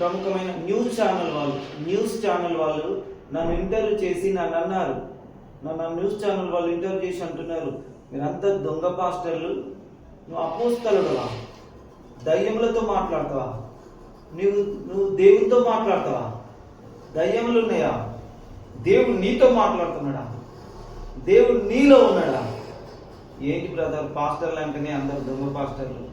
ప్రముఖమైన news channel వాళ్ళు. News channel వాళ్ళు నన్ను ఇంటర్వ్యూ చేసి నన్ను అన్నారు. నన్ను న్యూస్ ఛానల్ వాళ్ళు ఇంటర్వ్యూ చేసి అంటున్నారు. మీరంతా దొంగ పాస్టర్లు. నువ్వు అపోస్తలుడువా దయ్యములతో మాట్లాడతావా? నువ్వు నువ్వు దేవునితో మాట్లాడతావా? దయ్యములు ఉన్నాయా? దేవుడు నీతో మాట్లాడుతున్నాడా? దేవుడు నీలో ఉన్నాడా? ఏంటి బ్రదర్? పాస్టర్లు అంటేనే అందరు దొంగ పాస్టర్లు.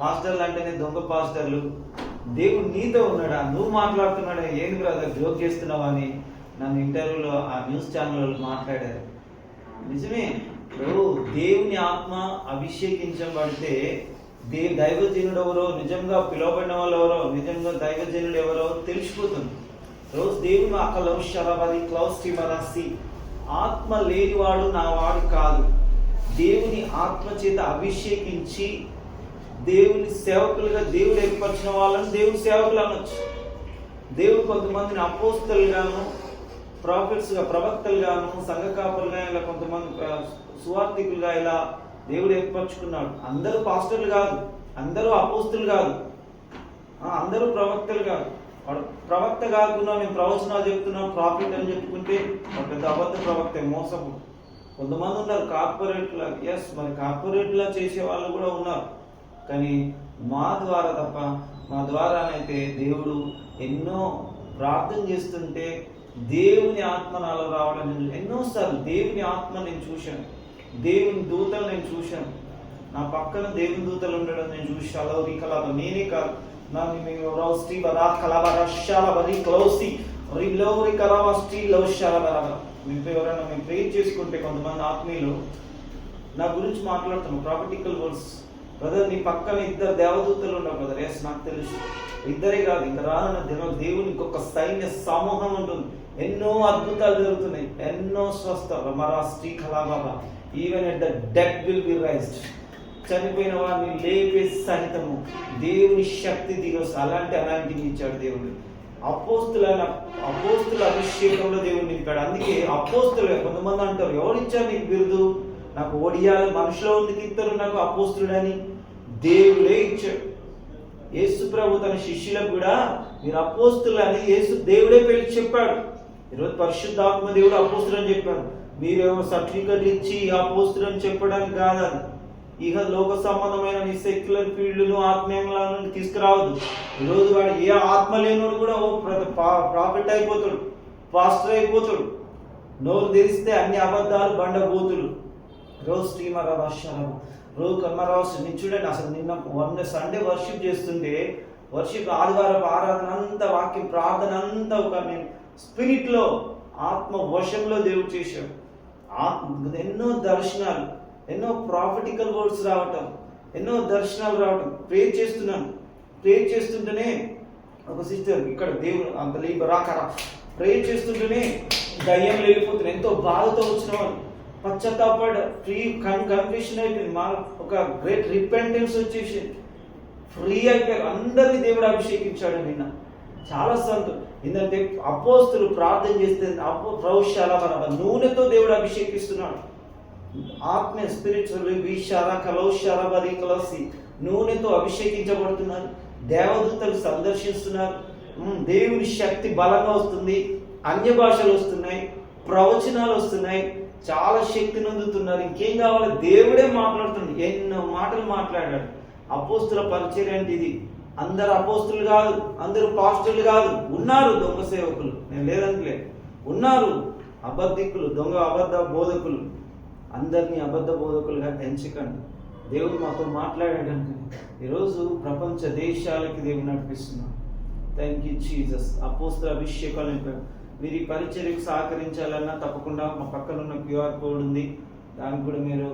పాస్టర్లు అంటేనే దొంగ పాస్టర్లు. దేవుడు నీతో ఉన్నాడా? నువ్వు మాట్లాడుతున్నాడా? ఏంటి బ్రదర్ జోక్ చేస్తున్నావా అని నన్ను ఇంటర్వ్యూలో ఆ న్యూస్ ఛానల్ మాట్లాడారు. నిజమే ఇప్పుడు దేవుని ఆత్మ అభిషేకించబడితే దే దైవజనుడు ఎవరో నిజంగా పిలువబడిన వాళ్ళు ఎవరో నిజంగా దైవజనుడు ఎవరో తెలిసిపోతుంది. రోజు దేవుని అక్కలో శరవది క్లౌస్ టిమరాసి ఆత్మ లేనివాడు నా వాడు కాదు. దేవుని ఆత్మ చేత అభిషేకించి దేవుని సేవకులుగా దేవుడు ఏర్పరిచిన వాళ్ళని దేవుని సేవకులు అనొచ్చు. దేవుడు కొంతమందిని అపోస్తలుగాను ప్రాఫిట్స్గా ప్రవక్తలుగాను సంఘ కాపులుగా ఇలా కొంతమంది సువార్థికులుగా ఇలా దేవుడు ఏర్పరచుకున్నాడు. అందరూ పాస్టర్లు కాదు అందరూ అపోస్తులు కాదు. అందరూ ప్రవక్తలు కాదు. వాడు ప్రవక్త కాకుండా నేను ప్రవచనాలు చెప్తున్నా ప్రాఫిట్ అని చెప్పుకుంటే పెద్ద అబద్ధ ప్రవక్త మోసము. కొంతమంది ఉన్నారు కార్పొరేట్లా ఎస్ మరి కార్పొరేట్లా చేసే వాళ్ళు కూడా ఉన్నారు. కానీ మా ద్వారా తప్ప మా ద్వారానైతే దేవుడు ఎన్నో ప్రార్థన చేస్తుంటే దేవుని ఆత్మ నాలో రావడం నేను ఎన్నోసార్లు దేవుని ఆత్మ నేను చూశాను. దేవుని దూతలు నేను చూశాను. నా పక్కన దేవుని దూతలు ఉండడం నేను చూసి అలౌరి కలాబ నేనే కాదు. నా మేము రౌస్టి బరా కలాబ రష్యాల బరి క్లౌసి. లౌరి కలాబ స్టీ లౌష్యాల బరాబ మేము ఎవరైనా మేము ప్రేర్ చేసుకుంటే కొంతమంది ఆత్మీయులు నా గురించి మాట్లాడుతాను ప్రాపర్టికల్ వర్డ్స్ బ్రదర్ నీ పక్కన ఇద్దరు దేవదూతలు ఉన్నారు బ్రదర్ ఎస్ నాకు తెలుసు. ఇద్దరే కాదు ఇంకా రానున్న దినం దేవుని ఇంకొక సైన్య సమూహం ఉంటుంది. ఎన్నో అద్భుతాలు జరుగుతున్నాయి. ఎన్నో స్వస్థ మరా Shri కళాబాబా. Even at the death will be raised చనిపోయిన వారిని లేపే సహితము దేవుని శక్తి దిగొచ్చు అలాంటి అలాంటి ఇచ్చాడు దేవుడు. అపోస్తుల అపోస్తుల అభిషేకంలో దేవుడు నింపాడు అందుకే అపోస్తులు కొంతమంది అంటారు ఎవరు ఇచ్చారు నీకు బిరుదు? నాకు ఒడియాలు మనుషులో ఉంది ఇద్దరు నాకు అపోస్తుడని దేవుడే ఇచ్చాడు. యేసు ప్రభు తన శిష్యులకు కూడా మీరు అపోస్తులని యేసు దేవుడే పిలిచి చెప్పాడు. ఈరోజు పరిశుద్ధాత్మ దేవుడు అపోస్తులు అని చెప్పాడు. మీరేమో సర్టిఫికెట్ ఇచ్చి అపోస్తులు అని చెప్పడానికి కాదని. ఇక లోక సంబంధమైన నీ సెక్యులర్ ఫీల్డ్ను ఆత్మీయంలను తీసుకురావద్దు. ఈరోజు వాడు ఏ ఆత్మ లేనివాడు కూడా ఓ ప్రాఫిట్ అయిపోతాడు పాస్టర్ అయిపోతాడు. నోరు తెరిస్తే అన్ని అబద్ధాలు బండబూతులు. రోజు శ్రీమరావు వర్షాలు రో కమ్మరావు నేను చూడండి అసలు నిన్న వన్ సండే వర్షిప్ చేస్తుంటే వర్షిప్ ఆదివారం ఆరాధన అంతా వాక్యం ప్రార్థన అంతా ఒక నేను స్పిరిట్లో ఆత్మ వశంలో దేవుడు చేశాడు. ఆత్మ ఎన్నో దర్శనాలు ఎన్నో ప్రాఫిటికల్ వర్డ్స్ రావటం ఎన్నో దర్శనాలు రావటం ప్రే చేస్తున్నాను ప్రే చేస్తుంటేనే ఒక సిస్టర్ ఇక్కడ దేవుడు అంత లేబ రాకరా ప్రే చేస్తుంటేనే దయ్యం వెళ్ళిపోతున్నాను ఎంతో బాధతో వచ్చిన వాళ్ళు. పశ్చాత్తాపడ ఫ్రీ కన్ కన్ఫ్యూషన్ అయిపోయింది. మా ఒక గ్రేట్ రిపెంటెన్స్ వచ్చేసి ఫ్రీ అయిపోయారు. అందరినీ దేవుడు అభిషేకించాడు నిన్న. చాలా సంతోషం. ఎందుకంటే అపోస్తులు ప్రార్థన చేస్తే అపో ప్రౌశాల నూనెతో దేవుడు అభిషేకిస్తున్నాడు. ఆత్మ స్పిరిచువల్ విషాల కలౌశాల బరి కలసి నూనెతో అభిషేకించబడుతున్నారు. దేవదూతలు సందర్శిస్తున్నారు. దేవుని శక్తి బలంగా వస్తుంది. అన్య భాషలు వస్తున్నాయి. ప్రవచనాలు వస్తున్నాయి. చాలా శక్తి అందుతున్నారు ఇంకేం కావాలి? దేవుడే మాట్లాడుతుంది. ఎన్నో మాటలు మాట్లాడాడు. అపోస్తుల పరిచయం అంటే ఇది. అందరు అపోస్తులు కాదు అందరూ పాస్టర్లు కాదు. ఉన్నారు దొంగ సేవకులు. నేను లేదంటలే. ఉన్నారు అబద్ధికులు దొంగ అబద్ధ బోధకులు. అందరినీ అబద్ధ బోధకులుగా ఎంచకండి. దేవుడు మాతో మాట్లాడాడంటే ఈరోజు ప్రపంచ దేశాలకి దేవుడు నడిపిస్తున్నాడు. థ్యాంక్ యూ జీసస్ అపోస్తుల అభిషేకాలు నింపాడు. మీరు ఈ పరిచర్యకు సహకరించాలన్నా తప్పకుండా మా పక్కన ఉన్న క్యూఆర్ కోడ్ ఉంది. దానికి కూడా మీరు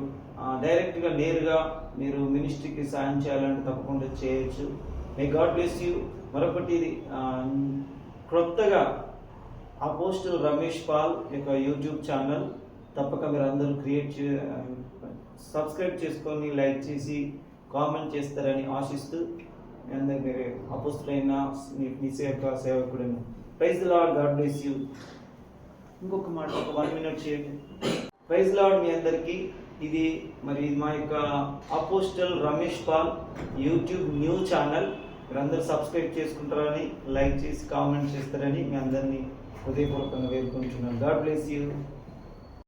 డైరెక్ట్గా నేరుగా మీరు మినిస్ట్రీకి సాయం చేయాలంటే తప్పకుండా చేయొచ్చు. May God bless you. మరొకటి ఇది ఆ, క్రొత్తగా రమేష్ పాల్ యొక్క యూట్యూబ్ ఛానల్. తప్పక మీరు అందరూ క్రియేట్ చే సబ్స్క్రైబ్ చేసుకొని లైక్ చేసి కామెంట్ చేస్తారని ఆశిస్తూ మీ అందరి మీరు అపోస్తులైన మీ యొక్క సేవకుడైనా praise lord God bless you ఇంకొక మాట ఒక వన్ మినిట్ చేయండి. ప్రైజ్ లాడ్ మీ అందరికీ. ఇది మరి మా యొక్క apostle Ramesh Paul YouTube new channel. మీరందరూ సబ్స్క్రైబ్ చేసుకుంటారని లైక్ చేసి కామెంట్ చేస్తారని మీ అందరినీ హృదయపూర్వకంగా వేడుకుంటున్నాను. God bless you